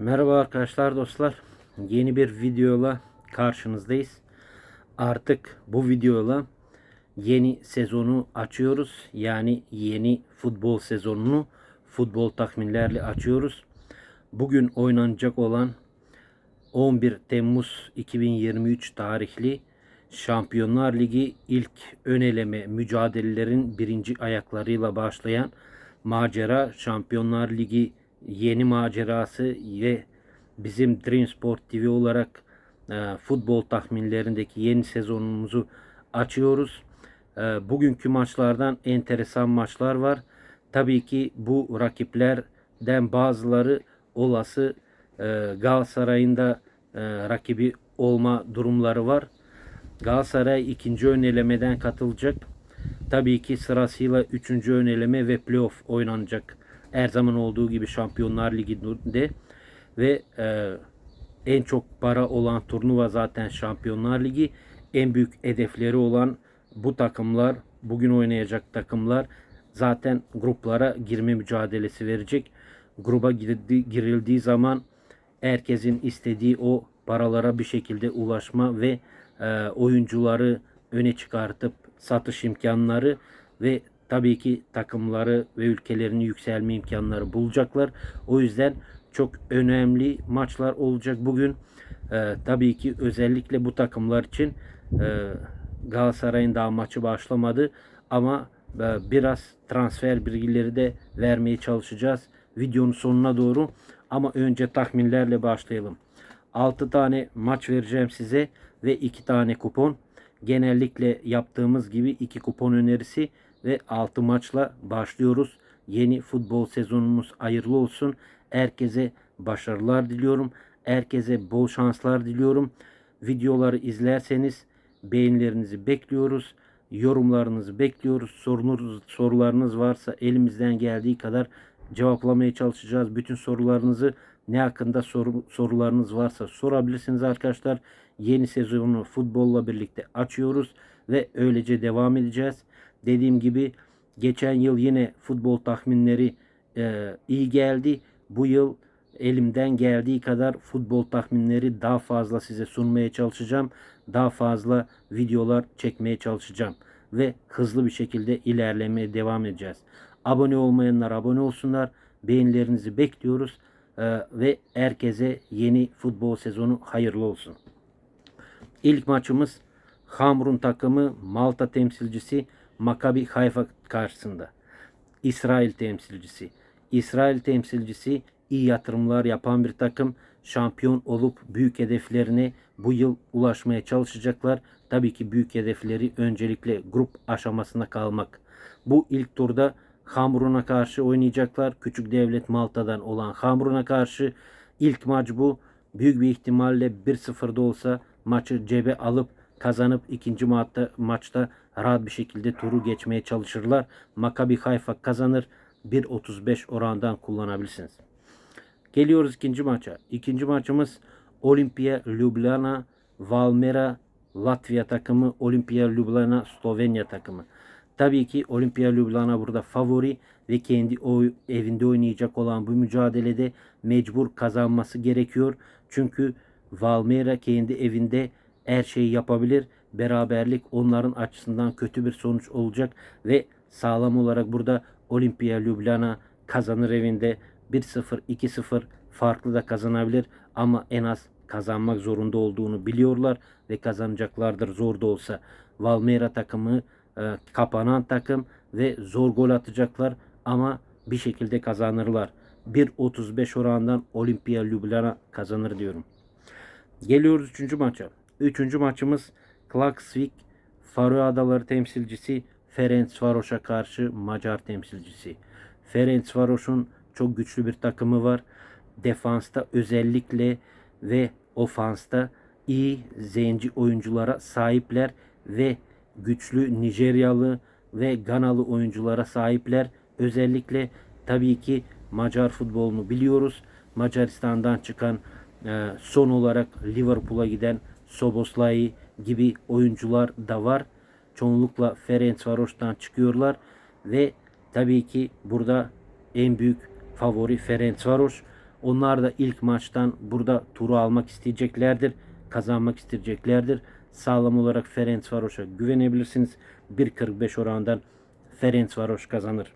Merhaba arkadaşlar dostlar. Yeni bir videoyla karşınızdayız. Artık bu videoyla yeni sezonu açıyoruz. Yani yeni futbol sezonunu futbol tahminlerle açıyoruz. Bugün oynanacak olan 11 Temmuz 2023 tarihli Şampiyonlar Ligi ilk ön eleme mücadelelerin birinci ayaklarıyla başlayan macera Şampiyonlar Ligi yeni macerası ve bizim Dream Sport TV olarak e, futbol tahminlerindeki yeni sezonumuzu açıyoruz. E, bugünkü maçlardan enteresan maçlar var. Tabii ki bu rakiplerden bazıları olası e, Galatasaray'ın da e, rakibi olma durumları var. Galatasaray ikinci ön elemeden katılacak. Tabii ki sırasıyla üçüncü ön eleme ve playoff oynanacak. Her zaman olduğu gibi Şampiyonlar Ligi'nde ve e, en çok para olan turnuva zaten Şampiyonlar Ligi. En büyük hedefleri olan bu takımlar, bugün oynayacak takımlar zaten gruplara girme mücadelesi verecek. Gruba girdi, girildiği zaman herkesin istediği o paralara bir şekilde ulaşma ve e, oyuncuları öne çıkartıp satış imkanları ve tabii ki takımları ve ülkelerini yükselme imkanları bulacaklar. O yüzden çok önemli maçlar olacak bugün. E, tabii ki özellikle bu takımlar için e, Galatasaray'ın daha maçı başlamadı ama e, biraz transfer bilgileri de vermeye çalışacağız videonun sonuna doğru. Ama önce tahminlerle başlayalım. 6 tane maç vereceğim size ve 2 tane kupon. Genellikle yaptığımız gibi 2 kupon önerisi ve 6 maçla başlıyoruz. Yeni futbol sezonumuz hayırlı olsun. Herkese başarılar diliyorum. Herkese bol şanslar diliyorum. Videoları izlerseniz beğenilerinizi bekliyoruz. Yorumlarınızı bekliyoruz. Sorunuz, sorularınız varsa elimizden geldiği kadar cevaplamaya çalışacağız. Bütün sorularınızı ne hakkında soru, sorularınız varsa sorabilirsiniz arkadaşlar. Yeni sezonu futbolla birlikte açıyoruz ve öylece devam edeceğiz. Dediğim gibi geçen yıl yine futbol tahminleri e, iyi geldi. Bu yıl elimden geldiği kadar futbol tahminleri daha fazla size sunmaya çalışacağım. Daha fazla videolar çekmeye çalışacağım ve hızlı bir şekilde ilerlemeye devam edeceğiz. Abone olmayanlar abone olsunlar. Beğenilerinizi bekliyoruz ee, ve herkese yeni futbol sezonu hayırlı olsun. İlk maçımız Hamrun takımı Malta temsilcisi Maccabi Haifa karşısında. İsrail temsilcisi. İsrail temsilcisi iyi yatırımlar yapan bir takım şampiyon olup büyük hedeflerine bu yıl ulaşmaya çalışacaklar. Tabii ki büyük hedefleri öncelikle grup aşamasında kalmak. Bu ilk turda Hamrun'a karşı oynayacaklar. Küçük devlet Malta'dan olan Hamrun'a karşı ilk maç bu. Büyük bir ihtimalle 1-0'da olsa maçı cebe alıp kazanıp ikinci maçta, maçta rahat bir şekilde turu geçmeye çalışırlar. Maccabi Haifa kazanır. 1.35 orandan kullanabilirsiniz. Geliyoruz ikinci maça. İkinci maçımız Olimpia Ljubljana Valmera Latvia takımı, Olimpia Ljubljana Slovenya takımı. Tabii ki Olimpia Ljubljana burada favori ve kendi oy, evinde oynayacak olan bu mücadelede mecbur kazanması gerekiyor. Çünkü Valmera kendi evinde her şeyi yapabilir. Beraberlik onların açısından kötü bir sonuç olacak ve sağlam olarak burada Olimpia Ljubljana kazanır evinde 1-0, 2-0 farklı da kazanabilir ama en az kazanmak zorunda olduğunu biliyorlar ve kazanacaklardır zor da olsa. Valmera takımı e, kapanan takım ve zor gol atacaklar ama bir şekilde kazanırlar. 1.35 orandan Olimpia Ljubljana kazanır diyorum. Geliyoruz 3. maça. 3. maçımız Klaksvik Faroe Adaları temsilcisi Ferencvaros'a karşı Macar temsilcisi. Ferencvaros'un çok güçlü bir takımı var. Defansta özellikle ve ofansta iyi zenci oyunculara sahipler ve güçlü Nijeryalı ve Ganalı oyunculara sahipler. Özellikle tabii ki Macar futbolunu biliyoruz. Macaristan'dan çıkan e, son olarak Liverpool'a giden Soboslai gibi oyuncular da var. Çoğunlukla Ferencvaros'tan çıkıyorlar ve tabii ki burada en büyük favori Ferencvaros. Onlar da ilk maçtan burada turu almak isteyeceklerdir. Kazanmak isteyeceklerdir. Sağlam olarak Ferencvaros'a güvenebilirsiniz. 1.45 oranından Ferencvaros kazanır.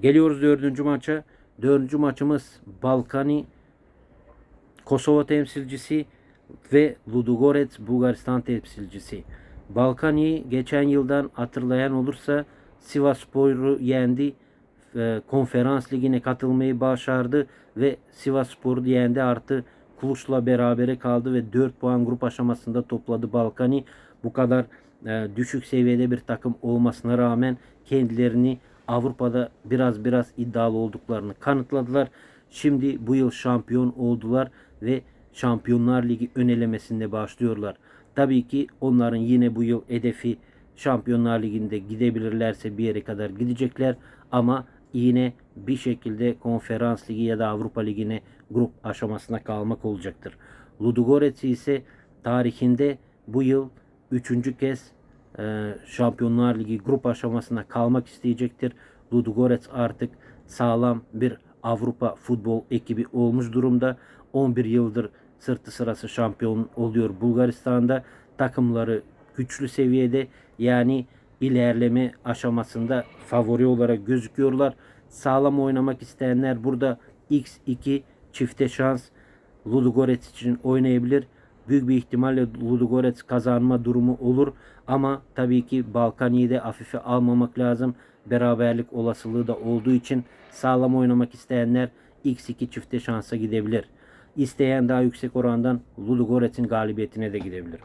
Geliyoruz dördüncü maça. Dördüncü maçımız Balkani Kosova temsilcisi ve Ludogorets Bulgaristan temsilcisi. Balkani geçen yıldan hatırlayan olursa Sivasspor'u yendi. E, Konferans ligine katılmayı başardı ve Sivasspor'u yendi artı Kuluş'la berabere kaldı ve 4 puan grup aşamasında topladı Balkani. Bu kadar e, düşük seviyede bir takım olmasına rağmen kendilerini Avrupa'da biraz biraz iddialı olduklarını kanıtladılar. Şimdi bu yıl şampiyon oldular ve Şampiyonlar Ligi önelemesinde başlıyorlar. Tabii ki onların yine bu yıl hedefi Şampiyonlar Ligi'nde gidebilirlerse bir yere kadar gidecekler ama yine bir şekilde Konferans Ligi ya da Avrupa Ligi'ne grup aşamasına kalmak olacaktır. Ludogorets ise tarihinde bu yıl üçüncü kez e, Şampiyonlar Ligi grup aşamasına kalmak isteyecektir. Ludogorets artık sağlam bir Avrupa futbol ekibi olmuş durumda. 11 yıldır sırtı sırası şampiyon oluyor Bulgaristan'da. Takımları güçlü seviyede yani ilerleme aşamasında favori olarak gözüküyorlar. Sağlam oynamak isteyenler burada X2 çifte şans Ludogorets için oynayabilir. Büyük bir ihtimalle Ludogorets kazanma durumu olur. Ama tabii ki Balkani'yi de hafife almamak lazım. Beraberlik olasılığı da olduğu için sağlam oynamak isteyenler X2 çifte şansa gidebilir. İsteyen daha yüksek orandan Ludogorets'in galibiyetine de gidebilir.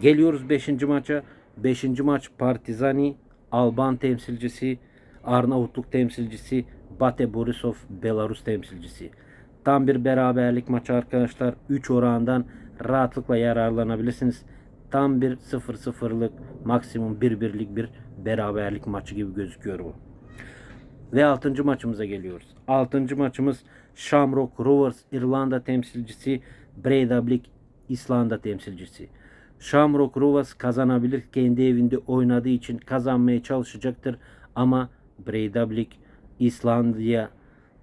Geliyoruz 5. maça. 5. maç Partizani Alban temsilcisi, Arnavutluk temsilcisi, Bate Borisov Belarus temsilcisi. Tam bir beraberlik maçı arkadaşlar. 3 orandan rahatlıkla yararlanabilirsiniz. Tam bir 0-0'lık maksimum 1-1'lik bir beraberlik maçı gibi gözüküyor bu. Ve 6. maçımıza geliyoruz. 6. maçımız Shamrock Rovers İrlanda temsilcisi, Breidablik İslanda temsilcisi. Shamrock Rovers kazanabilir. Kendi evinde oynadığı için kazanmaya çalışacaktır. Ama Breidablik İslandiya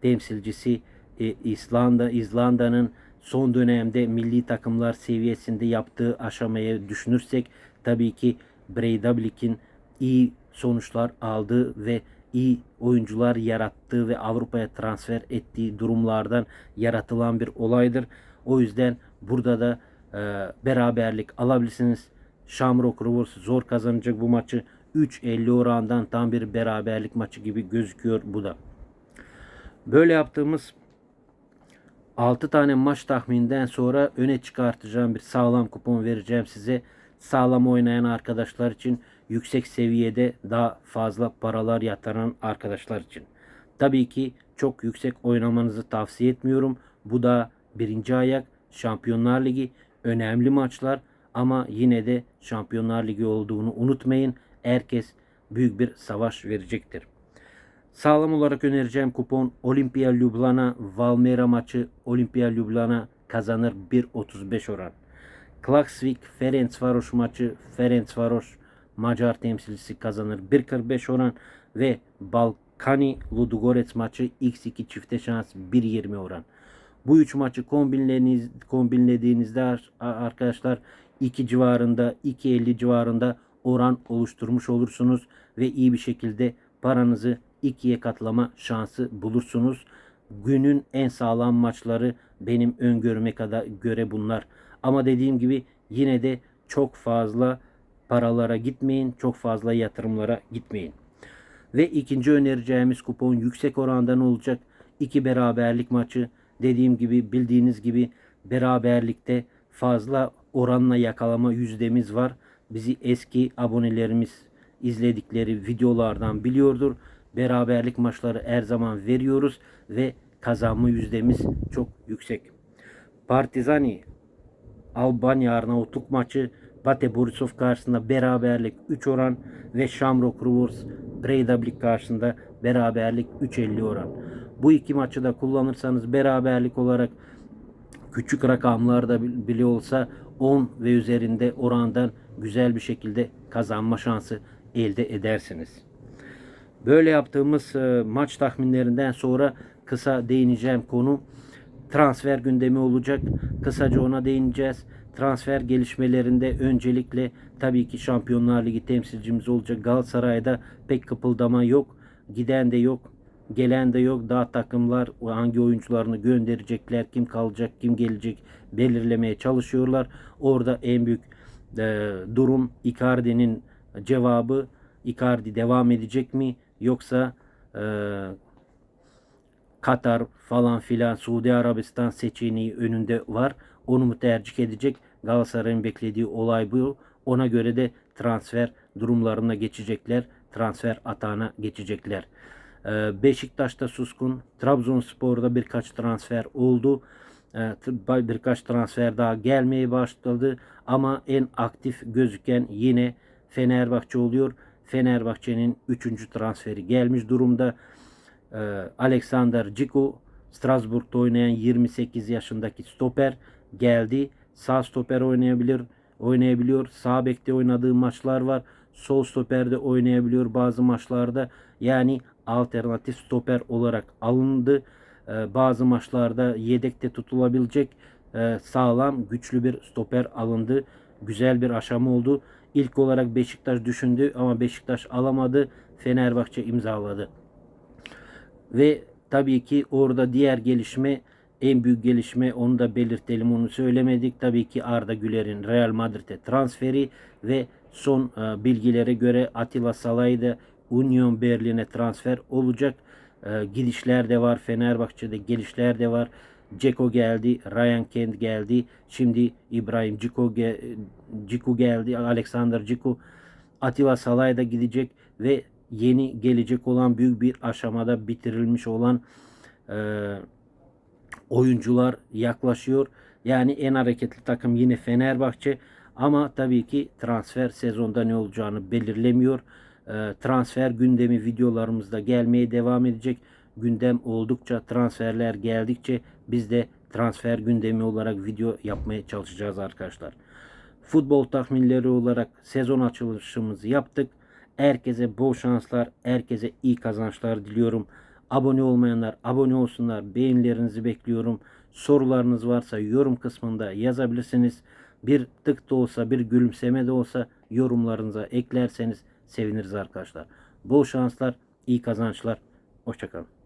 temsilcisi e, İzlanda İzlanda'nın son dönemde milli takımlar seviyesinde yaptığı aşamaya düşünürsek tabii ki Breidablik'in iyi sonuçlar aldığı ve iyi oyuncular yarattığı ve Avrupa'ya transfer ettiği durumlardan yaratılan bir olaydır. O yüzden burada da e, beraberlik alabilirsiniz. Shamrock Rovers zor kazanacak bu maçı. 3.50 orandan tam bir beraberlik maçı gibi gözüküyor bu da. Böyle yaptığımız 6 tane maç tahmininden sonra öne çıkartacağım bir sağlam kupon vereceğim size. Sağlam oynayan arkadaşlar için yüksek seviyede daha fazla paralar yatıran arkadaşlar için. Tabii ki çok yüksek oynamanızı tavsiye etmiyorum. Bu da birinci ayak Şampiyonlar Ligi önemli maçlar ama yine de Şampiyonlar Ligi olduğunu unutmayın. Herkes büyük bir savaş verecektir. Sağlam olarak önereceğim kupon Olimpia Ljubljana Valmiera maçı Olimpia Ljubljana kazanır 1.35 oran. Klaksvik Ferencvaros maçı Ferencvaros Macar temsilcisi kazanır 1.45 oran ve Balkani Ludogorets maçı X2 çifte şans 1.20 oran. Bu üç maçı kombinlediğiniz, kombinlediğinizde arkadaşlar 2 civarında 2.50 civarında oran oluşturmuş olursunuz ve iyi bir şekilde paranızı ikiye katlama şansı bulursunuz. Günün en sağlam maçları benim öngörüme kadar göre bunlar. Ama dediğim gibi yine de çok fazla paralara gitmeyin, çok fazla yatırımlara gitmeyin. Ve ikinci önereceğimiz kupon yüksek orandan olacak. iki beraberlik maçı. Dediğim gibi bildiğiniz gibi beraberlikte fazla oranla yakalama yüzdemiz var. Bizi eski abonelerimiz izledikleri videolardan biliyordur. Beraberlik maçları her zaman veriyoruz ve kazanma yüzdemiz çok yüksek. Partizani Albanya Arnavutluk maçı Bate Borisov karşısında beraberlik 3 oran ve Shamrock Rovers Breidablik karşısında beraberlik 3.50 oran. Bu iki maçı da kullanırsanız beraberlik olarak küçük rakamlarda bile olsa 10 ve üzerinde orandan güzel bir şekilde kazanma şansı elde edersiniz. Böyle yaptığımız maç tahminlerinden sonra kısa değineceğim konu transfer gündemi olacak. Kısaca ona değineceğiz. Transfer gelişmelerinde öncelikle tabii ki Şampiyonlar Ligi temsilcimiz olacak. Galatasaray'da pek kıpıldama yok. Giden de yok. Gelen de yok. Daha takımlar hangi oyuncularını gönderecekler, kim kalacak, kim gelecek belirlemeye çalışıyorlar. Orada en büyük e, durum Icardi'nin cevabı Icardi devam edecek mi yoksa e, Katar falan filan Suudi Arabistan seçeneği önünde var. Onu mu tercih edecek? Galatasaray'ın beklediği olay bu. Ona göre de transfer durumlarına geçecekler. Transfer atağına geçecekler. Ee, Beşiktaş'ta suskun. Trabzonspor'da birkaç transfer oldu. Ee, Birkaç transfer daha gelmeye başladı. Ama en aktif gözüken yine Fenerbahçe oluyor. Fenerbahçe'nin 3. transferi gelmiş durumda. Ee, Alexander Ciku Strasbourg'da oynayan 28 yaşındaki stoper geldi. Sağ stoper oynayabilir, oynayabiliyor. Sağ bekte oynadığı maçlar var. Sol stoperde oynayabiliyor bazı maçlarda. Yani alternatif stoper olarak alındı. Ee, bazı maçlarda yedekte tutulabilecek e, sağlam, güçlü bir stoper alındı. Güzel bir aşama oldu. İlk olarak Beşiktaş düşündü ama Beşiktaş alamadı. Fenerbahçe imzaladı. Ve tabii ki orada diğer gelişme en büyük gelişme onu da belirtelim onu söylemedik. Tabii ki Arda Güler'in Real Madrid'e transferi ve son e, bilgilere göre Atilla Salay da Union Berlin'e transfer olacak. E, gidişler de var. Fenerbahçe'de gelişler de var. Ceko geldi, Ryan Kent geldi. Şimdi İbrahim Ciku, ge- Ciku geldi, Alexander Ciku. Atilla Salay da gidecek ve yeni gelecek olan büyük bir aşamada bitirilmiş olan e, oyuncular yaklaşıyor. Yani en hareketli takım yine Fenerbahçe ama tabii ki transfer sezonda ne olacağını belirlemiyor. E, transfer gündemi videolarımızda gelmeye devam edecek. Gündem oldukça transferler geldikçe biz de transfer gündemi olarak video yapmaya çalışacağız arkadaşlar. Futbol tahminleri olarak sezon açılışımızı yaptık. Herkese bol şanslar, herkese iyi kazançlar diliyorum. Abone olmayanlar abone olsunlar. Beğenilerinizi bekliyorum. Sorularınız varsa yorum kısmında yazabilirsiniz. Bir tık da olsa, bir gülümseme de olsa yorumlarınıza eklerseniz seviniriz arkadaşlar. Bol şanslar, iyi kazançlar. Hoşçakalın.